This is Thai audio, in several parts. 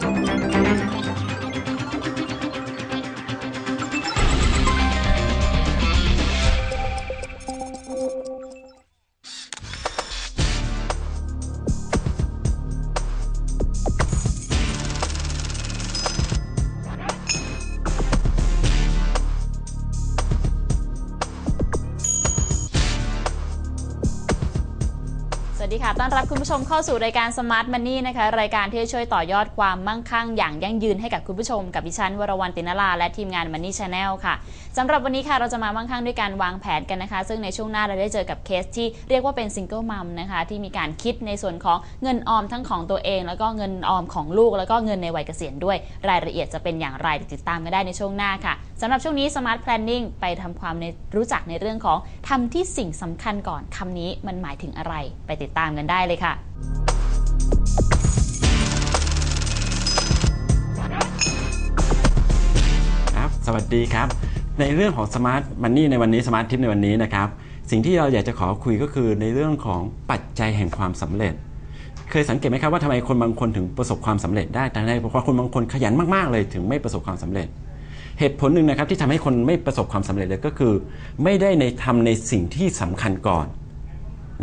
ส คุณผู้ชมเข้าสู่รายการ Smart Money นะคะ รายการที่จะช่วยต่อยอดความมั่งคั่งอย่างยั่งยืนให้กับคุณผู้ชม กับดิฉันวรวรรณตินลาและทีมงาน Money Channel ค่ะ สำหรับวันนี้ค่ะเราจะมามั่งคั่งด้วยการวางแผนกันนะคะ ซึ่งในช่วงหน้าเราได้เจอกับเคสที่เรียกว่าเป็นซิงเกิลมัมนะคะ ที่มีการคิดในส่วนของเงินออมทั้งของตัวเอง แล้วก็เงินออมของลูก แล้วก็เงินในวัยเกษียณด้วย รายละเอียดจะเป็นอย่างไรติดตามกันได้ในช่วงหน้าค่ะสำหรับช่วงนี้ Smart Planning ไปทำความในรู้จักในเรื่องของทำที่สิ่งสำคัญก่อนคำนี้มันหมายถึงอะไร ไปติดตามกันได้เลยค่ะครับสวัสดีครับ ในเรื่องของ Smart Money ในวันนี้ Smart Tip ในวันนี้นะครับ สิ่งที่เราอยากจะขอคุยก็คือในเรื่องของปัจจัยแห่งความสำเร็จ เคยสังเกตไหมครับว่าทำไมคนบางคนถึงประสบความสำเร็จได้แต่ในเพราะคนบางคนขยันมากๆเลยถึงไม่ประสบความสำเร็จ เหตุผลหนึ่งนะครับที่ทำให้คนไม่ประสบความสำเร็จเลยก็คือ ไม่ได้ในทำในสิ่งที่สำคัญก่อน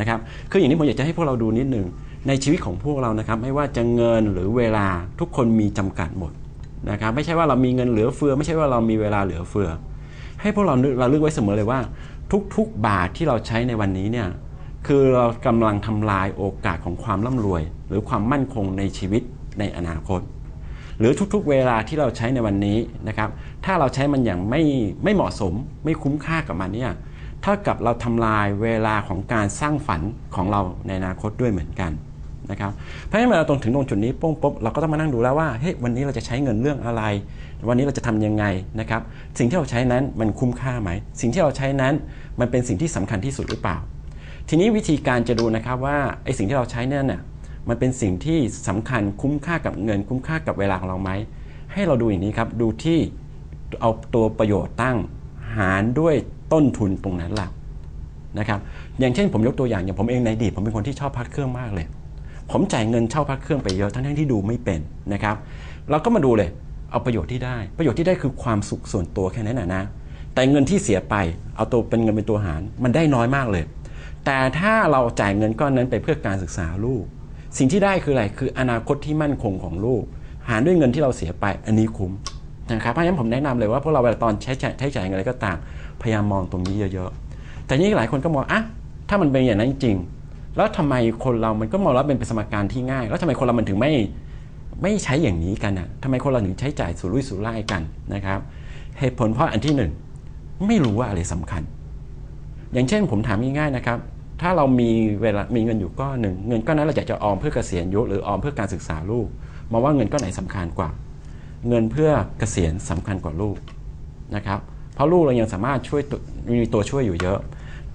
นะครับคืออย่างนี้ผมอยากจะให้พวกเราดูนิดหนึ่งในชีวิตของพวกเรานะครับไม่ว่าจะเงินหรือเวลาทุกคนมีจำกัดหมดนะครับไม่ใช่ว่าเรามีเงินเหลือเฟือ ไม่ใช่ว่าเรามีเวลาเหลือเฟือ ให้พวกเราเราลึกไว้เสมอเลยว่า ทุกๆบาทที่เราใช้ในวันนี้เนี่ยคือเรากำลังทำลายโอกาสของความร่ำรวย หรือความมั่นคงในชีวิตในอนาคต หรือทุกๆเวลาที่เราใช้ในวันนี้นะครับถ้าเราใช้มันอย่างไม่ไม่เหมาะสม ไม่คุ้มค่ากับมันเนี่ยเท่ากับเราทำลายเวลาของการสร้างฝันของเราในอนาคตด้วยเหมือนกัน นะครับเพราะฉะนั้นเมื่อเราตรงถึงตรงจุดนี้ปุ๊บปุ๊บเราก็ต้องมานั่งดูแล้วว่าเฮ้ยวันนี้เราจะใช้เงินเรื่องอะไร วันนี้เราจะทำยังไงนะครับสิ่งที่เราใช้นั้นมันคุ้มค่าไหม สิ่งที่เราใช้นั้นมันเป็นสิ่งที่สำคัญที่สุดหรือเปล่า ทีนี้วิธีการจะดูนะครับว่าไอ้สิ่งที่เราใช้นี่ยน่ะมันเป็นสิ่งที่สำคัญคุ้มค่ากับเงิน คุ้มค่ากับเวลาของเราไหมให้เราดูอย่างนี้ครับดูที่เอาตัวประโยชน์ตั้งหารด้วยต้นทุนตรงนั้นหลักนะครับอย่างเช่นผมยกตัวอย่างอย่างผมเองในอดีตผมเป็นคนที่ชอบพักเครื่องมากเลย ผมจ่ายเงินเช่าพักเครื่องไปเยอะทั้งที่ดูไม่เป็นนะครับเราก็มาดูเลยเอาประโยชน์ที่ได้ ประโยชน์ที่ได้คือความสุขส่วนตัวแค่นั้นนะนะแต่เงินที่เสียไปเอาตัวเป็นเงินเป็นตัวหาร มันได้น้อยมากเลย แต่ถ้าเราจ่ายเงินก้อนนั้นไปเพื่อการศึกษาลูก สิ่งที่ได้คืออะไรคืออนาคตที่มั่นคงของลูก หารด้วยเงินที่เราเสียไปอันนี้คุ้มนะครับเพราะฉะนั้นผมแนะนำเลยว่าพวกเราเวลาตอนใช้จ่ายใช้จ่ายเงินอะไรก็ตามพยายามมองตรงนี้เยอะๆแต่นี่หลายคนก็มองอะถ้ามันเป็นอย่างนั้นจริง แล้วทำไมคนเรามันก็มองว่าเป็นสมการที่ง่าย แล้วทำไมคนเรามันถึงไม่ไม่ใช้อย่างนี้กันอะทำไมคนเราถึงใช้จ่ายสุรุ่ยสุร่ายกันนะครับเหตุผลเพราะอันที่หนึ่งไม่รู้ว่าอะไรสำคัญ อย่างเช่นผมถามง่ายๆนะครับ ถ้าเรามีเวลามีเงินอยู่ก้อนหนึ่งเงินก้อนนั้นเราอยากจะออมเพื่อเกษียณยุหรือออมเพื่อการศึกษาลูกมองว่าเงินก้อนไหนสำคัญกว่า เงินเพื่อเกษียณสำคัญกว่าลูกนะครับ เพราะลูกเรายังสามารถช่วยมีตัวช่วยอยู่เยอะ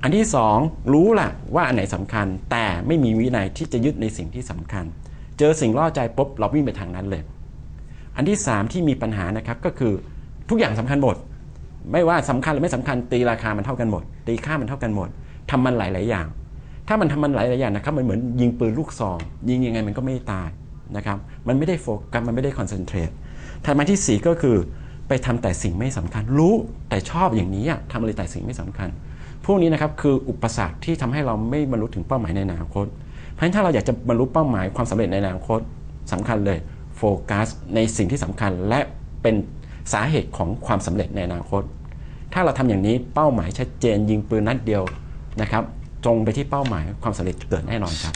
อันที่สองรู้แหละว่าอันไหนสำคัญ แต่ไม่มีวินัยที่จะยึดในสิ่งที่สำคัญ เจอสิ่งล่อใจปุ๊บเราวิ่งไปทางนั้นเลย อันที่สามที่มีปัญหานะครับก็คือทุกอย่างสำคัญหมด ไม่ว่าสำคัญหรือไม่สำคัญตีราคามันเท่ากันหมด ตีค่ามันเท่ากันหมดทำมันหลาย ๆ อย่าง ถ้ามันทำมันหลาย ๆ อย่างนะครับมันเหมือนยิงปืนลูกซองยิงยังไงมันก็ไม่ตายนะครับมันไม่ได้โฟกัสมันไม่ได้คอนเซนเทรตถัดมาที่สี่ก็คือไปทำแต่สิ่งไม่สำคัญ รู้แต่ชอบอย่างนี้อะทำอะไรแต่สิ่งไม่สำคัญ พวกนี้นะครับคืออุปสรรคที่ทำให้เราไม่บรรลุถึงเป้าหมายในอนาคต เพราะฉะนั้นถ้าเราอยากจะบรรลุเป้าหมายความสำเร็จในอนาคตสำคัญเลยโฟกัสในสิ่งที่สำคัญและเป็นสาเหตุของความสำเร็จในอนาคต ถ้าเราทำอย่างนี้เป้าหมายชัดเจนยิงปืนนัดเดียวนะครับตรงไปที่เป้าหมายความสำเร็จเกิดแน่นอนครับ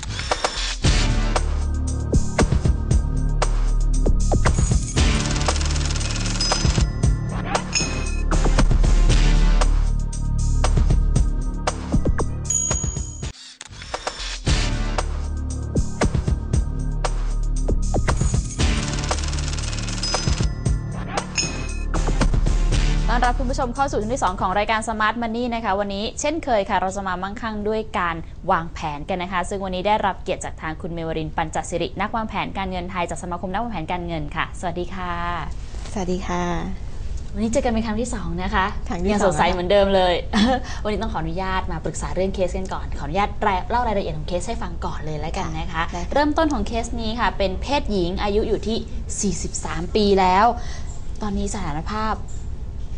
ผู้ชมเข้าสู่ช่วงที่ 2 ของรายการ Smart Money นะคะ วันนี้เช่นเคยค่ะ เราจะมามั่งคั่งด้วยการวางแผนกันนะคะ ซึ่งวันนี้ได้รับเกียรติจากทางคุณเมวรินทร์ปัญจสิริ นักวางแผนการเงินไทยจากสมาคมนักวางแผนการเงินค่ะ สวัสดีค่ะ สวัสดีค่ะววันนี้เจอกันเป็นครั้งที่สองนะคะครั้งที่ยังสสองดใสแล้วค่ะเหมือนเดิมเลย วันนี้ต้องขออนุญาตมาปรึกษาเรื่องเคสกันก่อน ขออนุญาตแปลเล่ารายละเอียดของเคสให้ฟังก่อนเลยแล้วกันนะคะได้ค่ะเริ่มต้นของเคสนี้ค่ะ เป็นเพศหญิงอายุอยู่ที่ 43 ปีแล้ว ตอนนี้สถานภาพ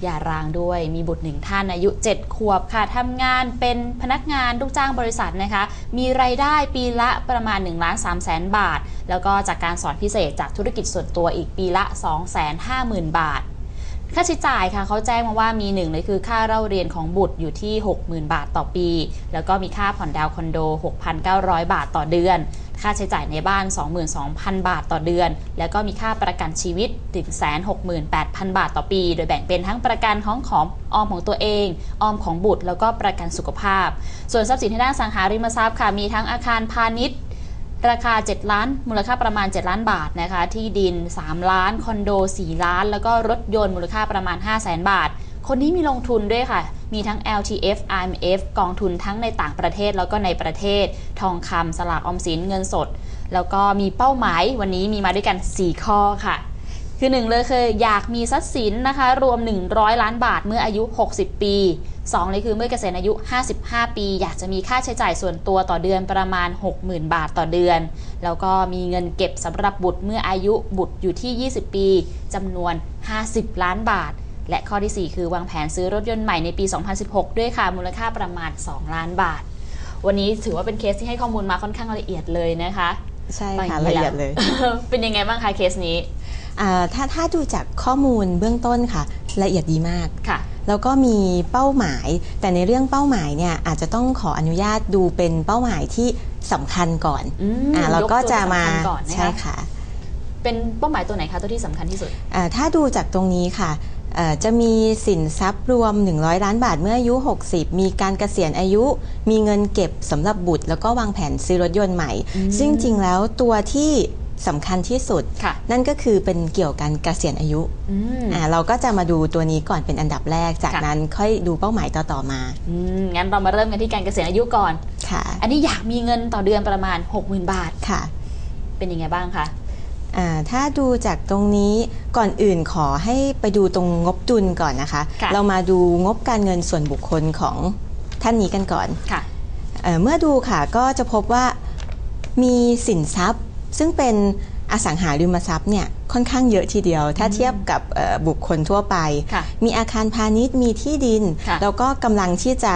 หย่าร้างด้วย มีบุตรหนึ่งท่านอายุ 7 ขวบค่ะทำงานเป็นพนักงานลูกจ้างบริษัทนะคะ มีรายได้ปีละประมาณ1ล้าน3แสนบาท แล้วก็จากการสอนพิเศษจากธุรกิจส่วนตัวอีกปีละ 2 5 0 0 0 0 บาท ค่าใช้จ่ายค่ะเขาแจ้งมาว่ามีหนึ่งเลยคือค่าเล่าเรียนของบุตรอยู่ที่ 60,000 บาทต่อปี แล้วก็มีค่าผ่อนดาวคอนโด 6,900 บาทต่อเดือน ค่าใช้จ่ายในบ้าน 22,000 บาทต่อเดือน แล้วก็มีค่าประกันชีวิต168,000 บาทต่อปี โดยแบ่งเป็นทั้งประกันของของออมของตัวเอง ออมของบุตร แล้วก็ประกันสุขภาพ ส่วนทรัพย์สินทางด้านสังหาริมทรัพย์ค่ะ มีทั้งอาคารพาณิชย์ราคา 7 ล้าน มูลค่าประมาณ 7 ล้านบาทนะคะ ที่ดิน 3 ล้าน คอนโด 4 ล้าน แล้วก็รถยนต์มูลค่าประมาณ 5 0 0แสนบาท คนนี้มีลงทุนด้วยค่ะ มีทั้ง LTF IMF กองทุนทั้งในต่างประเทศแล้วก็ในประเทศ ทองคำสลากออมสินเงินสด แล้วก็มีเป้าหมายวันนี้มีมาด้วยกัน 4 ข้อค่ะ คือหนึ่งเลยคืออยากมีทรัพย์สินนะคะ รวม 100 ล้านบาทเมื่ออายุ 60 ปี 2 เลยคือเมื่อเกษียณอายุ 55 ปี อยากจะมีค่าใช้จ่ายส่วนตัวต่อเดือนประมาณ 60,000 บาทต่อเดือน แล้วก็มีเงินเก็บสำหรับบุตรเมื่ออายุบุตรอยู่ที่ 20 ปีจำนวน 50 ล้านบาท และข้อที่ 4 คือวางแผนซื้อรถยนต์ใหม่ในปี 2016 ด้วยค่ะ มูลค่าประมาณ 2 ล้านบาท วันนี้ถือว่าเป็นเคสที่ให้ข้อมูลมาค่อนข้างละเอียดเลยนะคะ ใช่ฟังค่ะางละนี้เอียดเลย เป็นยังไงบ้างคะเคสนี้อ่าถ้าถ้าดูจากข้อมูลเบื้องต้นค่ะ ละเอียดดีมากค่ะ แล้วก็มีเป้าหมาย แต่ในเรื่องเป้าหมายเนี่ยอาจจะต้องขออนุญาตดูเป็นเป้าหมายที่สำคัญก่อนอืมอ่าเราก็จะมายกตัวสำคัญก่อนนะคะใช่ค่ะ เป็นเป้าหมายตัวไหนคะตัวที่สำคัญที่สุดอ่าถ้าดูจากตรงนี้ค่ะเอ่อ จะมีสินทรัพย์รวม 100 ล้านบาทเมื่ออายุ 60 มีการเกษียณอายุ มีเงินเก็บสำหรับบุตร แล้วก็วางแผนซื้อรถยนต์ใหม่อืมซึ่งจริงแล้วตัวที่สำคัญที่สุดค่ะนั่นก็คือเป็นเกี่ยวกันเกษียณอายุอืมอ่าเราก็จะมาดูตัวนี้ก่อนเป็นอันดับแรก จากค่ะนั้นค่อยดูเป้าหมายต่อๆมาอืมงั้นเรามาเริ่มกันที่การเกษียณอายุก่อนค่ะ อันนี้อยากมีเงินต่อเดือนประมาณ 60,000 บาทค่ะ เป็นยังไงบ้างคะอ่า ถ้าดูจากตรงนี้ก่อนอื่นขอให้ไปดูตรงงบดุลก่อนนะคะค่ะเรามาดูงบการเงินส่วนบุคคลของท่านนี้กันก่อนค่ะเอ่อเมื่อดูค่ะก็จะพบว่ามีสินทรัพย์ ซึ่งเป็นอสังหาริมทรัพย์เนี่ยค่อนข้างเยอะทีเดียว ถ้าเทียบกับเอ่อบุคคลทั่วไปค่ะมีอาคารพาณิชย์มีที่ดินค่ะแล้วก็กำลังที่จะ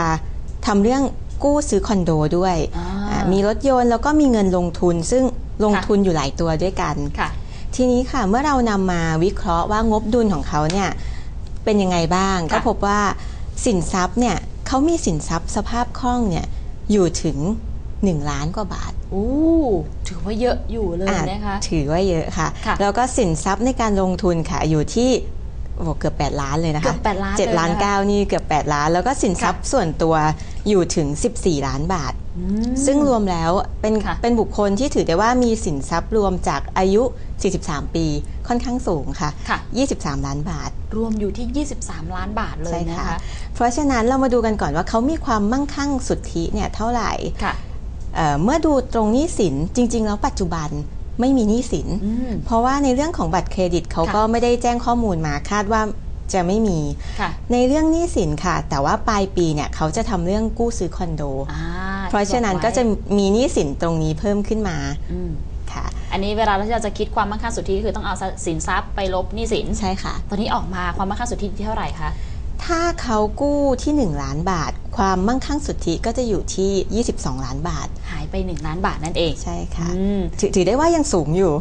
ทำเรื่องกู้ซื้อคอนโดด้วยอ่าอ่ามีรถยนต์แล้วก็มีเงินลงทุนซึ่ง ลงค่ะทุนอยู่หลายตัวด้วยกันค่ะทีนี้ค่ะเมื่อเรานำมาวิเคราะห์ว่างบดุลของเขาเนี่ยเป็นยังไงบ้างค่ะก็พบว่าสินทรัพย์เนี่ยเขามีสินทรัพย์สภาพคล่องเนี่ยอยู่ถึง 1 ล้านกว่าบาทอู้ถือว่าเยอะอยู่เลยอ่านะคะถือว่าเยอะค่ะค่ะแล้วก็สินทรัพย์ในการลงทุนค่ะอยู่ที่โอ้โหเกือบ 8 ล้านเลยนะคะเกือบ8ล้านเจ็ดเลยนะคะล้านเก้านี่เกือบ 8 ล้าน แล้วก็สินทรัพย์ส่วนตัว อยู่ถึง 14 ล้านบาทอืมซึ่งรวมแล้วเป็นค่ะเป็นบุคคลที่ถือได้ว่ามีสินทรัพย์รวมจากอายุ 43 ปีค่อนข้างสูงค่ะค่ะ23 ล้านบาท รวมอยู่ที่ 23 ล้านบาทเลยใช่นะค่ะคะ เพราะฉะนั้นเรามาดูกันก่อนว่าเขามีความมั่งคั่งสุทธิเนี่ยเท่าไหร่ค่ะเอ่อเมื่อดูตรงหนี้สินจริง ๆ แล้วปัจจุบันไม่มีหนี้สินอืมเพราะว่าในเรื่องของบัตรเครดิตเขาค่ะก็ไม่ได้แจ้งข้อมูลมาคาดว่า จะไม่มีค่ะในเรื่องหนี้สินค่ะ แต่ว่าปลายปีเนี่ยเขาจะทำเรื่องกู้ซื้อคอนโดอ่าเพราะฉะนั้นก็จะมีหนี้สินตรงนี้เพิ่มขึ้นมาอืมค่ะอันนี้เวลาเราจะคิดความมั่งคั่งสุทธิคือต้องเอาสินทรัพย์ไปลบหนี้สินใช่ค่ะ ตอนนี้ออกมาความมั่งคั่งสุทธิที่เท่าไหร่คะ ถ้าเขากู้ที่ 1 ล้านบาท ความมั่งคั่งสุทธิก็จะอยู่ที่ 22 ล้านบาท หายไป 1 ล้านบาทนั่นเองใช่ค่ะอืมถอถือได้ว่ายังสูงอยู่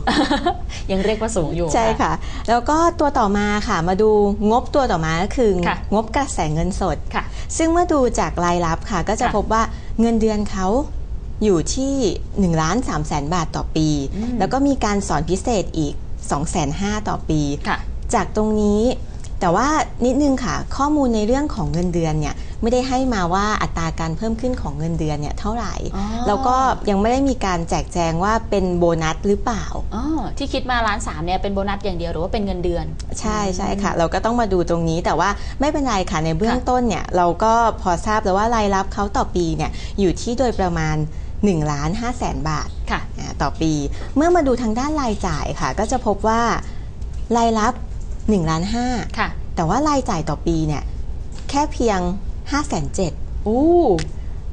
ยังเรียกว่าสูงอยู่ใช่ค่ะ แล้วก็ตัวต่อมาค่ะ มาดูงบตัวต่อมาก็คือค่ะงบกระแสเงินสดค่ะ ซึ่งเมื่อดูจากรายรับค่ะ ก็จะค่ะพบว่าเงินเดือนเขาอยู่ที่1ล้าน3แสนบาทต่อปีอืมแล้วก็มีการสอนพิเศษอีก2แสน5ต่อปีค่ะจากตรงนี้ แต่ว่านิดนึงค่ะ ข้อมูลในเรื่องของเงินเดือนเนี่ยไม่ได้ให้มาว่าอัตราการเพิ่มขึ้นของเงินเดือนเนี่ยเท่าไหร่อ๋อแล้วก็ยังไม่ได้มีการแจกแจงว่าเป็นโบนัสหรือเปล่าอ๋อที่คิดมาล้านสามเนี่ยเป็นโบนัสอย่างเดียวหรือว่าเป็นเงินเดือน ใช่ใช่ค่ะ เราก็ต้องมาดูตรงนี้แต่ว่าไม่เป็นไรค่ะในเบื้องค่ะต้นเนี่ยเราก็พอทราบแล้วว่ารายรับเขาต่อปีเนี่ยอยู่ที่โดยประมาณ1ล้าน5แสนบาทค่ะอ่าต่อปี เมื่อมาดูทางด้านรายจ่ายค่ะ ก็จะพบว่ารายรับ 1ล้าน5ค่ะ แต่ว่ารายจ่ายต่อปีเนี่ยแค่เพียง 5 7 0 0 0อู้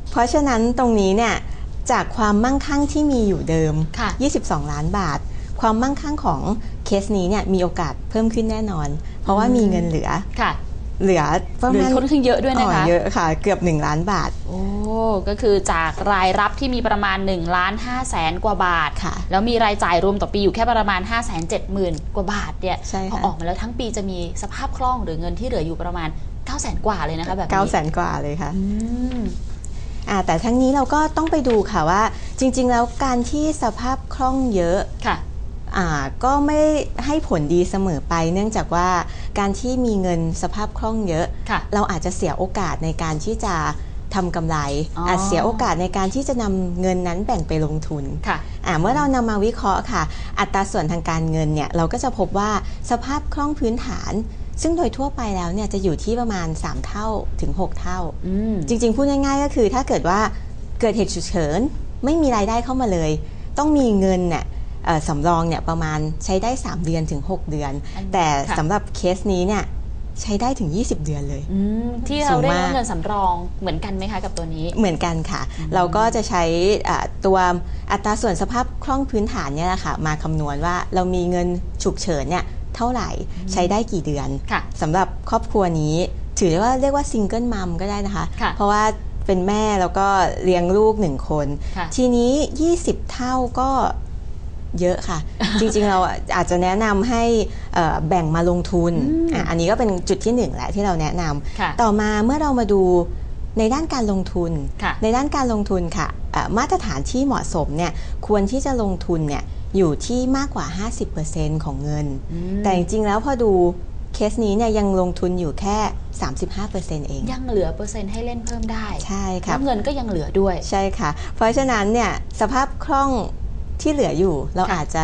เพราะฉะนั้นตรงนี้เนี่ยจากความมั่งคั่งที่มีอยู่เดิมค่ะ22 ล้านบาท ความมั่งคั่งของเคสนี้เนี่ยมีโอกาสเพิ่มขึ้นแน่นอน เพราะว่ามีเงินเหลือค่ะ เหลือประเหลืมาอณค่อนข้างเยอะด้วยนะคะ อ๋อเยอะค่ะ เกือบ 1 ล้านบาท โอ้ ก็คือจากรายรับที่มีประมาณ1ล้าน5แสนกว่าบาท ค่ะแล้วมีรายจ่ายรวมต่อปีอยู่แค่ประมาณ 5 7 0 0 0 0 กว่าบาทเนี่ยใช่พอค่ะ ออกมาแล้วทั้งปีจะมีสภาพคล่องหรือเงินที่เหลืออยู่ประมาณ 9 0 0 0 0 0 กว่าเลยนะคะ แบบนี้เก้าแสนกว่าเลยค่ะอืม อ่าแต่ทั้งนี้เราก็ต้องไปดูค่ะว่า จริง ๆ แล้วการที่สภาพคล่องเยอะ ค่ะอ่า ก็ไม่ได้ให้ผลดีเสมอไป เนื่องจากว่าการที่มีเงินสภาพคล่องเยอะค่ะเราอาจจะเสียโอกาสในการที่จะทำกำไรอ๋อออาจเสียโอกาสในการที่จะนำเงินนั้นแบ่งไปลงทุนค่ะอ่าเมื่อเรานำมาวิเคราะห์ค่ะ อัตราส่วนทางการเงินเนี่ยเราก็จะพบว่าสภาพคล่องพื้นฐาน ซึ่งโดยทั่วไปแล้วเนี่ยจะอยู่ที่ประมาณ 3 เท่าถึง 6 เท่าอืมจริง ๆ พูดง่ายๆก็คือถ้าเกิดว่าเกิดเหตุฉุกเฉินไม่มีรายได้เข้ามาเลย ต้องมีเงินเนี่ยเอ่อ สำรองเนี่ยประมาณใช้ได้ 3 เดือนถึง 6 เดือนอันแต่ค่ะสำหรับเคสนี้เนี่ยใช้ได้ถึง 20 เดือนเลยอืมที่เราสูงเรียกมากว่าเงินสำรองเหมือนกันไหมคะกับตัวนี้ เหมือนกันค่ะ เราก็จะใช้อ่าตัวอัตราส่วนสภาพคล่องพื้นฐานเนี่ยแหละค่ะมาคำนวณว่าเรามีเงินฉุกเฉินเนี่ยเท่าไหร่ใช้ได้กี่เดือนค่ะสำหรับครอบครัวนี้ ถือได้ว่าเรียกว่าซิงเกิลมัมก็ได้นะคะค่ะเพราะว่าเป็นแม่แล้วก็เลี้ยงลูกหนึ่งคนค่ะทีนี้ 20 เท่าก็ เยอะค่ะ จริงๆเราอาจจะแนะนำให้เอ่อแบ่งมาลงทุนอืมอะอันนี้ก็เป็นจุดที่หนึ่งแหละที่เราแนะนำค่ะต่อมาเมื่อเรามาดูในด้านการลงทุนค่ะในด้านการลงทุนค่ะเอ่อมาตรฐานที่เหมาะสมเนี่ยควรที่จะลงทุนเนี่ยอยู่ที่มากกว่า 50%ของเงินอืมแต่จริงๆแล้วพอดูเคสนี้เนี่ยยังลงทุนอยู่แค่ 35%เอง ยังเหลือเปอร์เซ็นต์ให้เล่นเพิ่มได้ ใช่ค่ะแล้วเงินก็ยังเหลือด้วย ใช่ค่ะ เพราะฉะนั้นเนี่ยสภาพคล่อง ที่เหลืออยู่เราค่ะอาจจะ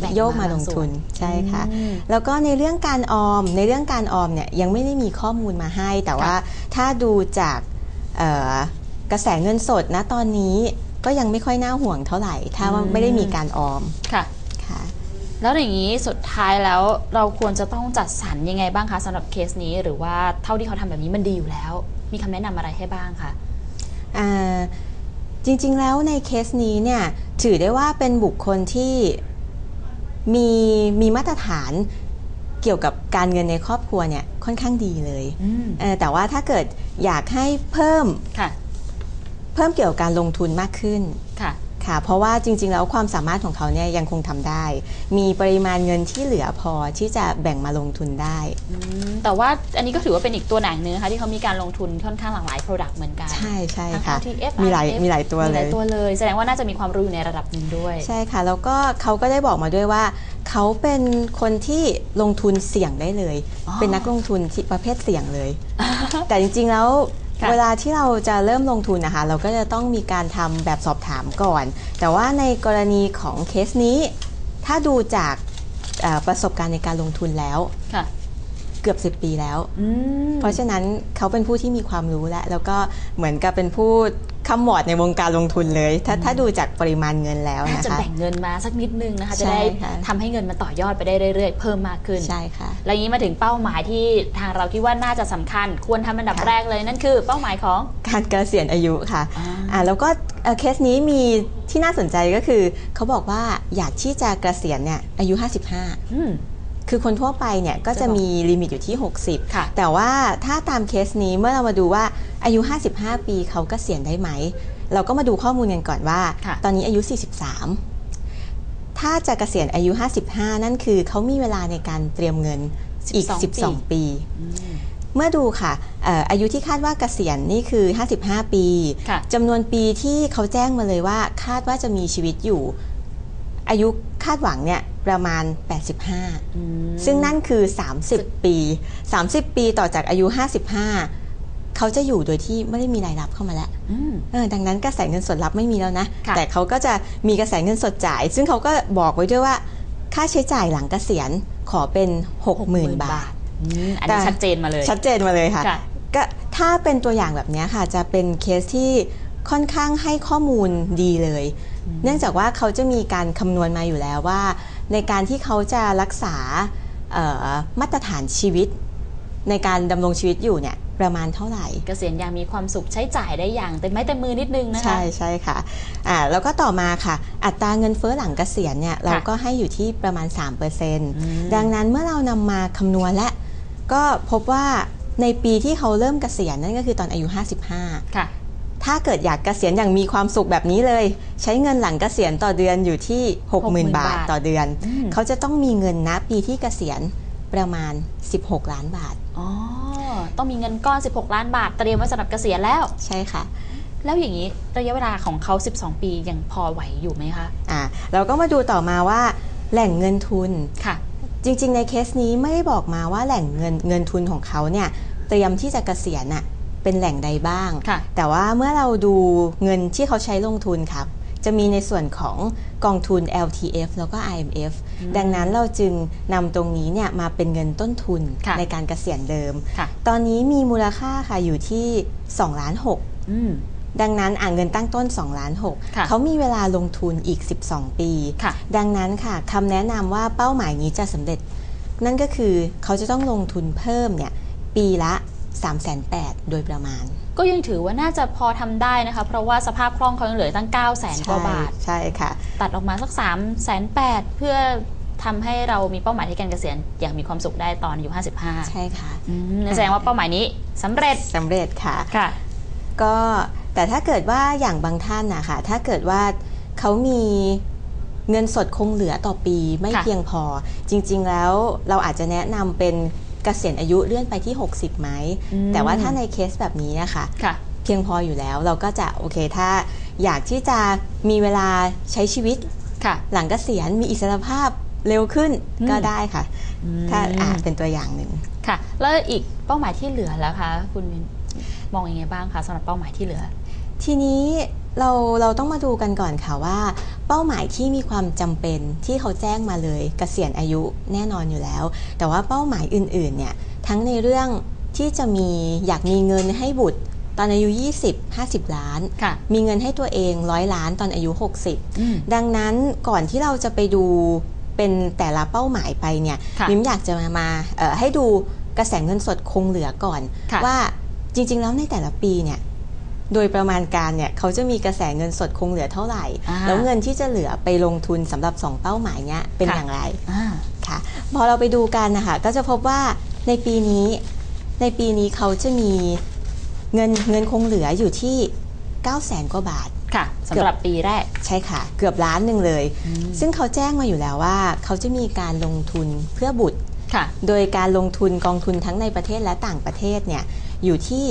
แบ่งโยกมามาลงทุนบางส่วนใช่ค่ะอืมแล้วก็ในเรื่องการออมในเรื่องการออมเนี่ยยังไม่ได้มีข้อมูลมาให้ แต่ว่าถ้าดูจากเอ่อกระแสเงินสดนะตอนนี้ก็ยังไม่ค่อยน่าห่วงเท่าไหร่ ถ้าว่าอืมไม่ได้มีการออมค่ะค่ะ แล้วอย่างนี้สุดท้ายแล้วเราควรจะต้องจัดสรรยังไงบ้างคะสำหรับเคสนี้หรือว่าเท่าที่เขาทำแบบนี้มันดีอยู่แล้ว มีคำแนะนำอะไรให้บ้างคะอ่า จริง ๆ แล้วในเคสนี้เนี่ยถือได้ว่าเป็นบุคคลที่มีมีมาตรฐานเกี่ยวกับการเงินในครอบครัวเนี่ยค่อนข้างดีเลยอืมเอ่อแต่ว่าถ้าเกิดอยากให้เพิ่มค่ะเพิ่มเกี่ยวกับการลงทุนมากขึ้น ค่ะค่ะ เพราะว่าจริง ๆ แล้วความสามารถของเขาเนี่ยยังคงทำได้ มีปริมาณเงินที่เหลือพอที่จะแบ่งมาลงทุนได้ อืมแต่ว่าอันนี้ก็ถือว่าเป็นอีกตัวหนังหนึงนะคะที่เขามีการลงทุนค่อนข้างหลากหลาย Product เหมือนกันใช่ใช่ทั้ง ค่ะ LTF มีหลาย RF มีหลายตัวมีหเลลายย ตัวเลย แสดงว่าน่าจะมีความรู้อยู่ในระดับหนึ่งด้วย ใช่ค่ะ แล้วก็เขาก็ได้บอกมาด้วยว่า เขาเป็นคนที่ลงทุนเสี่ยงได้เลย อ๋อ เป็นนักลงทุนที่ประเภทเสี่ยงเลย แต่จริงๆแล้วค่ะ เวลาที่เราจะเริ่มลงทุนนะคะ เราก็จะต้องมีการทำแบบสอบถามก่อน แต่ว่าในกรณีของเคสนี้ ถ้าดูจากเอ่อประสบการณ์ในการลงทุนแล้วค่ะ เกือบ 10 ปีแล้วอืมเพราะฉะนั้นเขาเป็นผู้ที่มีความรู้และ แล้วก็เหมือนกับเป็นผู้ขมวดในวงการลงทุนเลย ถ้าถ้าดูจากปริมาณเงินแล้วน่านะจะคะแบ่งเงินมาสักนิดนึงนะคะใช่จะได้ค่ะทำให้เงินมันต่อยอดไปได้เรื่อยๆ เพิ่มมากขึ้นใช่ค่ะแล้วอย่างนี้มาถึงเป้าหมายที่ทางเราคิดว่าน่าจะสำคัญ ควรทำอันดับค่ะแรกเลยนั่นคือ เป้าหมายของการเกษียณอายุค่ะอ่าอ่าแล้วก็เอ่อเคสนี้มีที่น่าสนใจก็คือ เขาบอกว่าอยากที่จะเกษียณเนี่ยอายุ 55อืม คือคนทั่วไปเนี่ยก็จะมีลิมิตอยู่ที่ 60 ค่ะ แต่ว่าถ้าตามเคสนี้เมื่อเรามาดูว่าอายุ 55 ปีเขาเกษียณได้ไหม เราก็มาดูข้อมูลกันก่อนว่าค่ะตอนนี้อายุ 43 ถ้าจะเกษียณอายุ 55 นั่นคือเขามีเวลาในการเตรียมเงินอีก 12 ปีอืมเมื่อดูค่ะเอ่ออายุที่คาดว่าเกษียณนี่คือ 55 ปีค่ะจำนวนปีที่เขาแจ้งมาเลยว่าคาดว่าจะมีชีวิตอยู่ อายุคาดหวังเนี่ยประมาณ 85อืมซึ่งนั่นคือ 30 ปี 30 ปีต่อจากอายุ 55 เขาจะอยู่โดยที่ไม่ได้มีรายรับเข้ามาแล้วอืมเออดังนั้นกระแสเงินสดรับไม่มีแล้วนะค่ะแต่เขาก็จะมีกระแสเงินสดจ่าย ซึ่งเขาก็บอกไว้ด้วยว่าค่าใช้จ่ายหลังเกษียณขอเป็น 60,000 บาทอืมอันนี้แต่ชัดเจนมาเลย ชัดเจนมาเลยค่ะค่ะก็ถ้าเป็นตัวอย่างแบบเนี้ยค่ะ จะเป็นเคสที่ ค่อนข้างให้ข้อมูลดีเลย เนื่องจากว่าเขาจะมีการคำนวณมาอยู่แล้วว่า ในการที่เขาจะรักษาเอ่อมาตรฐานชีวิต ในการดำรงชีวิตอยู่เนี่ยประมาณเท่าไหร่ เกษียณอย่างมีความสุขใช้จ่ายได้อย่างเต็มไม้เต็มมือนิดนึงนะคะ ใช่ใช่ค่ะอ่าแล้วก็ต่อมาค่ะ อัตราเงินเฟ้อหลังเกษียณเนี่ยเราก็ให้อยู่ที่ประมาณ 3%ดังนั้นเมื่อเรานำมาคำนวณและก็พบว่าในปีที่เขาเริ่มเกษียณนั่นก็คือตอนอายุ 55ค่ะ ถ้าเกิดอยากเกษียณอย่างมีความสุขแบบนี้เลย ใช้เงินหลังเกษียณต่อเดือนอยู่ที่ 60,000 บาทต่อเดือนอืมเขาจะต้องมีเงินณปีที่เกษียณประมาณ 16 ล้านบาทอ๋อต้องมีเงินก้อน 16 ล้านบาทเตรียมไว้สำหรับเกษียณแล้วใช่ค่ะแล้วอย่างนี้ระยะเวลาของเขา 12 ปียังพอไหวอยู่ไหมคะอ่าเราก็มาดูต่อมาว่า แหล่งเงินทุนค่ะ จริง ๆ ในเคสนี้ไม่ได้บอกมาว่าแหล่งเงินเงินทุนของเขาเนี่ยเตรียมที่จะเกษียณน่ะ เป็นแหล่งใดบ้างค่ะแต่ว่าเมื่อเราดูเงินที่เขาใช้ลงทุนครับ จะมีในส่วนของกองทุน LTF แล้วก็ IMF ดังนั้นเราจึงนำตรงนี้เนี่ยมาเป็นเงินต้นทุนค่ะในการเกษียณเดิมค่ะตอนนี้มีมูลค่าค่ะอยู่ที่2ล้าน6อืมดังนั้นอ่าเงินตั้งต้น2ล้านค่ะ6เขามีเวลาลงทุนอีก 12 ปีค่ะดังนั้นค่ะคำแนะนำว่าเป้าหมายนี้จะสำเร็จ นั่นก็คือเขาจะต้องลงทุนเพิ่มเนี่ยปีละ 3 8 0 0 0โดยประมาณ ก็ยังถือว่าน่าจะพอทำได้นะคะ เพราะว่าสภาพคล่องเขายังเหลือตั้ง 9 0 0แสนกว่าบาท ใช่ค่ะ ตัดออกมาสัก3 0 0 0 0 8เพื่อทำให้เรามีเป้าหมายที่การเกษียณอย่างมีความสุขได้ตอนอายุ 55 ใช่ค่ะอืมแสดงว่าเป้าหมายนี้สำเร็จสำเร็จค่ะค่ะ ก็แต่ถ้าเกิดว่าอย่างบางท่านนะคะถ้าเกิดว่าเขามีเงินสดคงเหลือต่อปีไม่ค่ะเพียงพอ จริง ๆ แล้วเราอาจจะแนะนำเป็น เกษียณอายุเลื่อนไปที่ 60ไหมอืมแต่ว่าถ้าในเคสแบบนี้นะคะค่ะเพียงพออยู่แล้วเราก็จะโอเคถ้าอยากที่จะมีเวลาใช้ชีวิตค่ะหลังเกษียณมีอิสรภาพเร็วขึ้นอืมก็ได้ค่ะอืมถ้าอ่าเป็นตัวอย่างหนึ่งค่ะ แล้วอีกเป้าหมายที่เหลือแล้วคะคุณมินมองยังไงบ้างคะสำหรับเป้าหมายที่เหลือ ทีนี้ เราเราต้องมาดูกันก่อนค่ะว่า เป้าหมายที่มีความจำเป็นที่เขาแจ้งมาเลยเกษียณอายุแน่นอนอยู่แล้ว แต่ว่าเป้าหมายอื่นๆเนี่ยทั้งในเรื่องที่จะมีอยากมีเงินให้บุตรตอนอายุ 20 50 ล้านค่ะมีเงินให้ตัวเองร้อยล้านตอนอายุ 60อืมดังนั้นก่อนที่เราจะไปดูเป็นแต่ละเป้าหมายไปเนี่ยค่ะมิมอยากจะมามาเอ่อให้ดูกระแสเงินสดคงเหลือก่อนค่ะว่าจริง ๆ แล้วในแต่ละปีเนี่ย โดยประมาณการเนี่ยเขาจะมีกระแสเงินสดคงเหลือเท่าไหร่อ่าแล้วเงินที่จะเหลือไปลงทุนสำหรับ 2 เป้าหมายเนี้ยเป็นค่ะอย่างไรอ่าค่ะพอเราไปดูกันนะคะก็จะพบว่าในปีนี้ในปีนี้เขาจะมีเงินเงินคงเหลืออยู่ที่ 9 0 0 0 0 0กว่าบาทค่ะสำหรับปีแรกใช่ค่ะ เกือบล้านหนึ่งเลยอืมซึ่งเขาแจ้งมาอยู่แล้วว่า เขาจะมีการลงทุนเพื่อบุตรค่ะโดยการลงทุนกองทุนทั้งในประเทศและต่างประเทศเนี่ยอยู่ที่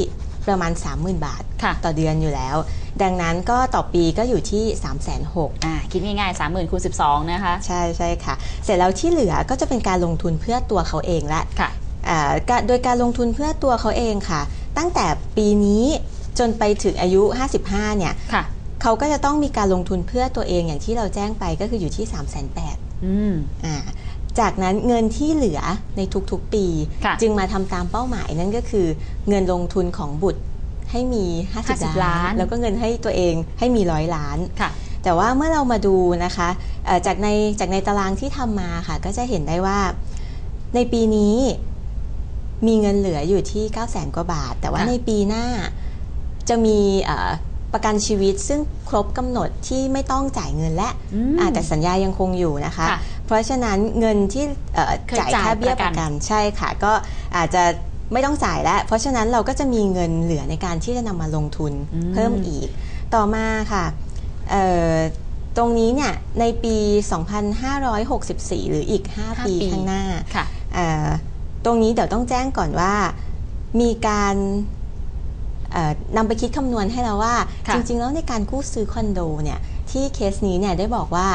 ประมาณ 30,000 บาทค่ะต่อเดือนอยู่แล้ว ดังนั้นก็ต่อปีก็อยู่ที่ 3 6 0 0 0อ่าคิดง่ายๆ 30,000คูณ12 นะคะ ใช่ใช่ค่ะ เสร็จแล้วที่เหลือก็จะเป็นการลงทุนเพื่อตัวเขาเองละค่ะอ่าก็โดยการลงทุนเพื่อตัวเขาเองค่ะ ตั้งแต่ปีนี้จนไปถึงอายุ 55 เนี่ยค่ะเขาก็จะต้องมีการลงทุนเพื่อตัวเองอย่างที่เราแจ้งไปก็คืออยู่ที่ 3 8 0 0 0อืมอ่า จากนั้นเงินที่เหลือในทุกๆปีค่ะจึงมาทำตามเป้าหมายนั่นก็คือ เงินลงทุนของบุตรให้มี 50 50ล้านล้าน แล้วก็เงินให้ตัวเองให้มีร้อยล้านค่ะแต่ว่าเมื่อเรามาดูนะคะเอ่อจากในจากในตารางที่ทำมาค่ะ ก็จะเห็นได้ว่าในปีนี้มีเงินเหลืออยู่ที่9 0 0 0 0 0กว่าบาท แต่ว่าค่ะในปีหน้าจะมีเอ่อประกันชีวิตซึ่งครบกำหนดที่ไม่ต้องจ่ายเงินและอืมอ่าแต่สัญญายังคงอยู่นะคะค่ะ เพราะฉะนั้นเงินที่เอ่อเคยจ่ายจ่ายค่าเบี้ยประปกันระกันใช่ค่ะ ก็อาจจะไม่ต้องจ่ายแล้ว เพราะฉะนั้นเราก็จะมีเงินเหลือในการที่จะนำมาลงทุนอืมเพิ่มอีก ต่อมาค่ะเอ่อตรงนี้เนี่ยในปี 2564 หรืออีก5ห้าปีปีข้างหน้าค่ะเอ่อตรงนี้เดี๋ยวต้องแจ้งก่อนว่า มีการเอ่อนำไปคิดคำนวณให้แล้วว่าค่ะจริง ๆ แล้วในการกู้ซื้อคอนโดเนี่ยที่เคสนี้เนี่ยได้บอกว่า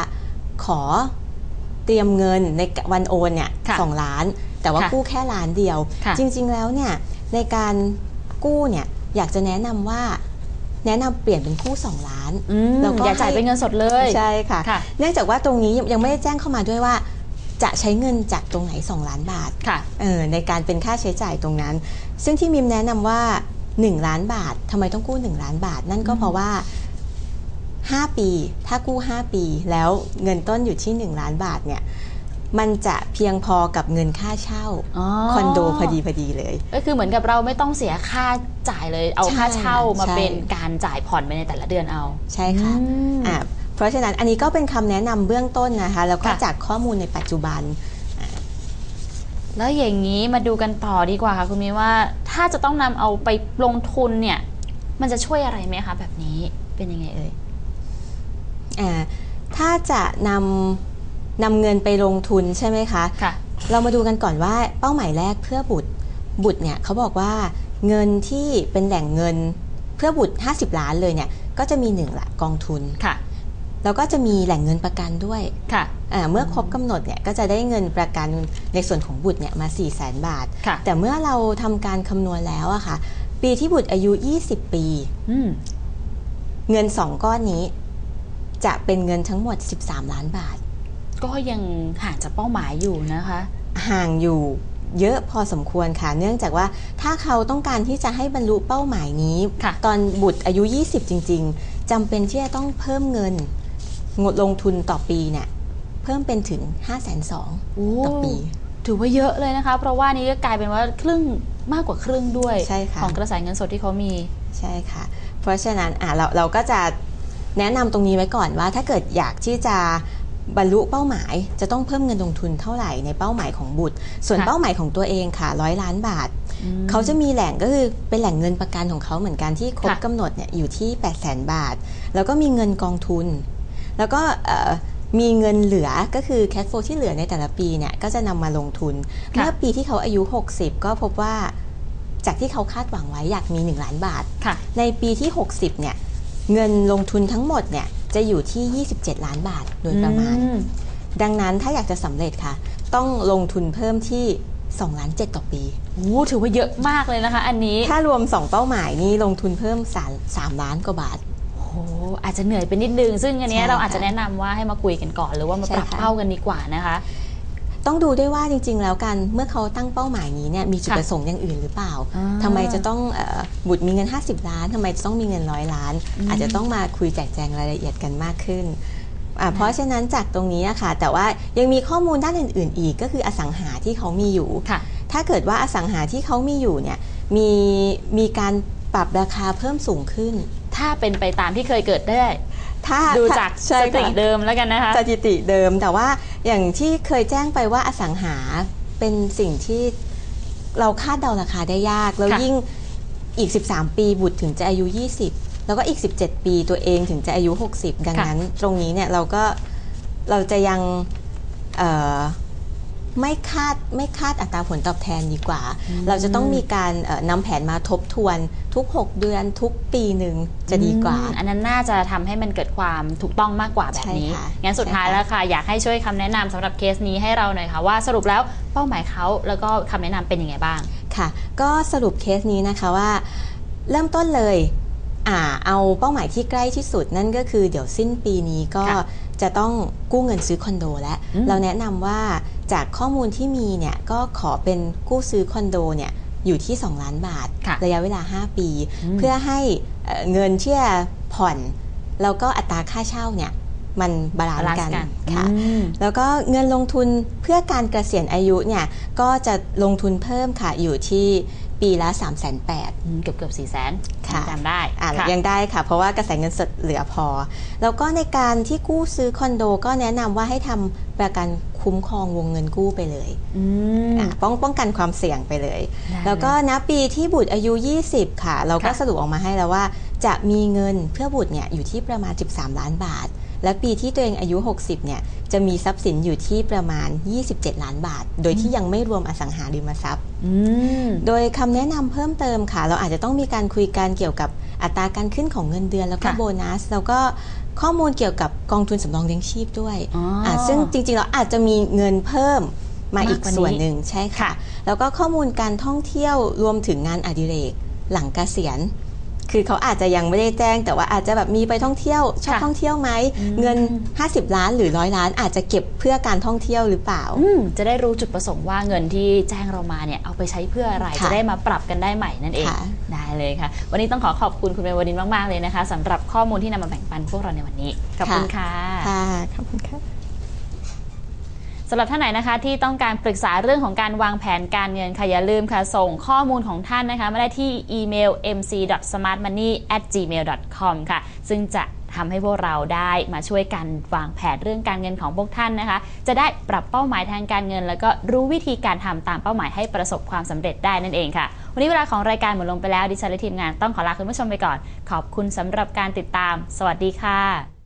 ขอ เตรียมเงินในวันโอนเนี่ยค่ะสองล้าน แต่ว่าค่ะกู้แค่ล้านเดียวค่ะจริง ๆ แล้วเนี่ยในการกู้เนี่ยอยากจะแนะนำว่าแนะนำเปลี่ยนเป็นกู้ 2 ล้านอืมแล้วก็อย่าจ่ายให้เป็นเงินสดเลยใช่ค่ะค่ะ เนื่องจากว่าตรงนี้ยังยังไม่ได้แจ้งเข้ามาด้วยว่า จะใช้เงินจากตรงไหน 2 ล้านบาทค่ะเออในการเป็นค่าใช้จ่ายตรงนั้น ซึ่งที่มิมแนะนำว่า 1 ล้านบาททำไมต้องกู้ 1 ล้านบาท นั่นก็เพราะว่า 5 ปี ถ้ากู้ 5 ปี แล้วเงินต้นอยู่ที่ 1 ล้านบาทเนี่ยมันจะเพียงพอกับเงินค่าเช่าอ๋อคอนโดพอดีพอดีเลย ก็คือเหมือนกับเราไม่ต้องเสียค่าจ่ายเลย เอาค่าเช่ามาใช่เป็นการจ่ายผ่อนไปในแต่ละเดือนเอา ใช่ค่ะอืมอ่าเพราะฉะนั้นอันนี้ก็เป็นคำแนะนำเบื้องต้นนะคะ แล้วก็ค่ะจากข้อมูลในปัจจุบัน แล้วอย่างนี้มาดูกันต่อดีกว่าค่ะคุณมีว่าถ้าจะต้องนำเอาไปลงทุนเนี่ย มันจะช่วยอะไรไหมคะแบบนี้เป็นยังไงเอ่ย อ่าถ้าจะนำนำเงินไปลงทุนใช่ไหมคะค่ะ เรามาดูกันก่อนว่าเป้าหมายแรกเพื่อบุตรบุตรเนี่ยเขาบอกว่าเงินที่เป็นแหล่งเงินเพื่อบุตร 50 ล้านเลยเนี่ยก็จะมีหนึ่งละกองทุนค่ะแล้วก็จะมีแหล่งเงินประกันด้วยค่ะอ่าเมื่อครบกำหนดเนี่ยก็จะได้เงินประกันในส่วนของบุตรเนี่ยมา 4 0 0 0 0 0 บาทค่ะแต่เมื่อเราทำการคำนวณแล้วอะค่ะ ปีที่บุตรอายุ 20 ปีอืมเงิน2ก้อนนี้ จะเป็นเงินทั้งหมด 13 ล้านบาท ก็ยังห่างจากเป้าหมายอยู่นะคะ ห่างอยู่เยอะพอสมควรค่ะ เนื่องจากว่าถ้าเขาต้องการที่จะให้บรรลุเป้าหมายนี้ค่ะตอนบุตรอายุ 20 จริง ๆจำเป็นที่จะต้องเพิ่มเงินงดลงทุนต่อปีเนี่ยเพิ่มเป็นถึง 5 2 0 0 0 0ต่อปี ถือว่าเยอะเลยนะคะ เพราะว่านี้ก็กลายเป็นว่าครึ่งมากกว่าครึ่งด้วยใช่ค่ะของกระแสเงินสดที่เขามีใช่ค่ะ เพราะฉะนั้นอะเราเราก็จะ แนะนำตรงนี้ไว้ก่อนว่าถ้าเกิดอยากที่จะบรรลุเป้าหมายจะต้องเพิ่มเงินลงทุนเท่าไหร่ในเป้าหมายของบุตร ส่วนค่ะเป้าหมายของตัวเองค่ะร้อยล้านบาทอืมเขาจะมีแหล่งก็คือเป็นแหล่งเงินประกันของเขาเหมือนกันที่ครบค่ะกำหนดเนี่ยอยู่ที่ 8 0 0 0 0 0บาท แล้วก็มีเงินกองทุน แล้วก็เอ่อมีเงินเหลือก็คือแค f โฟที่เหลือในแต่ละปีเนี่ยก็จะนำมาลงทุนค่ะเมื่อปีที่เขาอายุ 60 ก็พบว่าจากที่เขาคาดหวังไว้อยากมี 1 ล้านบาทค่ะในปีที่ 60เนี่ย เงินลงทุนทั้งหมดเนี่ยจะอยู่ที่ 27 ล้านบาทโดยประมาณอืมดังนั้นถ้าอยากจะสำเร็จค่ะ ต้องลงทุนเพิ่มที่2ล้าน7ต่อปีโอ้ถือว่าเยอะมากเลยนะคะ อันนี้ ถ้ารวม 2 เป้าหมายนี้ลงทุนเพิ่ม 3 3ล้านกว่าบาทโอ้โหอาจจะเหนื่อยไปนิดนึง ซึ่งอันเนี้ยใช่เราอาจค่ะจะแนะนำว่าให้มาคุยกันก่อน หรือว่ามาใช่ปรับค่ะเป้ากันดีกว่านะคะ ต้องดูด้วยว่าจริง ๆ แล้วกันเมื่อเขาตั้งเป้าหมายนี้เนี่ยมีจุดค่ะประสงค์อย่างอื่นหรือเปล่าอ่าทำไมจะต้องเออบุตรมีเงิน 50 ล้านทำไมจะต้องมีเงินร้อยล้านอืมอาจจะต้องมาคุยแจกแจงรายละเอียดกันมากขึ้นอ่าเพราะฉะนั้นจากตรงนี้อะค่ะ แต่ว่ายังมีข้อมูลด้านอื่น ๆ อีกก็คืออสังหาที่เขามีอยู่ค่ะถ้าเกิดว่าอสังหาที่เขามีอยู่เนี่ยมีมีการปรับราคาเพิ่มสูงขึ้น ถ้าเป็นไปตามที่เคยเกิดได้ ถ้าดูจากสใช่ถิติค่ะ เดิมแล้วกันนะคะ สถิติเดิมแต่ว่าอย่างที่เคยแจ้งไปว่าอสังหาเป็นสิ่งที่เราคาดเดาราคาได้ยาก แล้วค่ะ ยิ่งอีก 13 ปีบุตรถึงจะอายุ 20 แล้วก็อีก 17 ปีตัวเองถึงจะอายุ 60 ดังนั้นตรงนี้เนี่ยเราก็เราจะยังเอ่อ ไม่คาดไม่คาดอัตราผลตอบแทนดีกว่า เราจะต้องมีการเอ่อนำแผนมาทบทวนทุก 6 เดือนทุกปีหนึ่งจะดีกว่าอืมอันนั้นน่าจะทำให้มันเกิดความถูกต้องมากกว่าแบบนี้ใช่ค่ะงั้นสุดท้ายใช่ค่ะแล้วค่ะ อยากให้ช่วยคำแนะนำสำหรับเคสนี้ให้เราหน่อยค่ะว่าสรุปแล้วเป้าหมายเขาแล้วก็คำแนะนำเป็นยังไงบ้างค่ะ ก็สรุปเคสนี้นะคะว่า เริ่มต้นเลยอ่าเอาเป้าหมายที่ใกล้ที่สุดนั่นก็คือเดี๋ยวสิ้นปีนี้ก็ค่ะจะต้องกู้เงินซื้อคอนโดแล้วอืมเราแนะนำว่า จากข้อมูลที่มีเนี่ยก็ขอเป็นกู้ซื้อคอนโดเนี่ยอยู่ที่ 2 ล้านบาทค่ะระยะเวลา 5 ปีอืมเพื่อให้เอ่อเงินที่จะผ่อน แล้วก็อัตราค่าเช่าเนี่ยมันบาลานซ์กันกันค่ะอืมแล้วก็เงินลงทุนเพื่อการเกษียณอายุเนี่ยก็จะลงทุนเพิ่มค่ะอยู่ที่ ปีละ 3 8 0 0 0 0อืมเกือบเกือบสี่แสนค่ะจำได้อ่าค่ะยังได้ค่ะ เพราะว่ากระแสเงินสดเหลือพอ แล้วก็ในการที่กู้ซื้อคอนโดก็แนะนำว่าให้ทำประกันคุ้มครองวงเงินกู้ไปเลยอืมอะป้องป้องกันความเสี่ยงไปเลยได้แล้วก็ณปีที่บุตรอายุ 20 ค่ะ เราก็ค่ะสรุปออกมาให้แล้วว่า จะมีเงินเพื่อบุตรเนี่ยอยู่ที่ประมาณ 13 ล้านบาท และปีที่ตัวเองอายุ 60เนี่ย จะมีทรัพย์สินอยู่ที่ประมาณ 27 ล้านบาท โดยที่ยังไม่รวมอสังหาริมทรัพย์อืมโดยคำแนะนำเพิ่มเติมค่ะ เราอาจจะต้องมีการคุยกันเกี่ยวกับอัตราการขึ้นของเงินเดือนแล้วก็ค่ะโบนัส แล้วก็ข้อมูลเกี่ยวกับกองทุนสำรองเลี้ยงชีพด้วยอ๋ออะซึ่งจริงๆเราอาจจะมีเงินเพิ่มมาอีกมากกว่านี้ส่วนหนึ่งใช่ค่ะค่ะ แล้วก็ข้อมูลการท่องเที่ยวรวมถึงงานอดิเรกหลังเกษียณ คือเขาอาจจะยังไม่ได้แจ้ง แต่ว่าอาจจะแบบมีไปท่องเที่ยวชอบค่ะท่องเที่ยวไหมอืมเงิน 50 ล้านหรือร้อยล้าน อาจจะเก็บเพื่อการท่องเที่ยวหรือเปล่าอืมจะได้รู้จุดประสงค์ว่าเงินที่แจ้งเรามาเนี่ยเอาไปใช้เพื่ออะไรค่ะจะได้มาปรับกันได้ใหม่นั่นเองค่ะได้เลยค่ะ วันนี้ต้องขอขอบคุณคุณเมวดินมากๆเลยนะคะสำหรับข้อมูลที่นำมาแบ่งปันพวกเราในวันนี้ขอบคุณค่ะค่ะขอบคุณค่ะ สำหรับท่านไหนนะคะที่ต้องการปรึกษาเรื่องของการวางแผนการเงินค่ะอย่าลืมค่ะ ส่งข้อมูลของท่านนะคะมาได้ที่อีเมล mc.smartmoney@gmail.com ค่ะ ซึ่งจะทำให้พวกเราได้มาช่วยกันวางแผนเรื่องการเงินของพวกท่านนะคะ จะได้ปรับเป้าหมายทางการเงิน แล้วก็รู้วิธีการทำตามเป้าหมายให้ประสบความสำเร็จได้นั่นเองค่ะ วันนี้เวลาของรายการหมดลงไปแล้วดิฉันและทีมงานต้องขอลาคุณผู้ชมไปก่อน ขอบคุณสำหรับการติดตาม สวัสดีค่ะ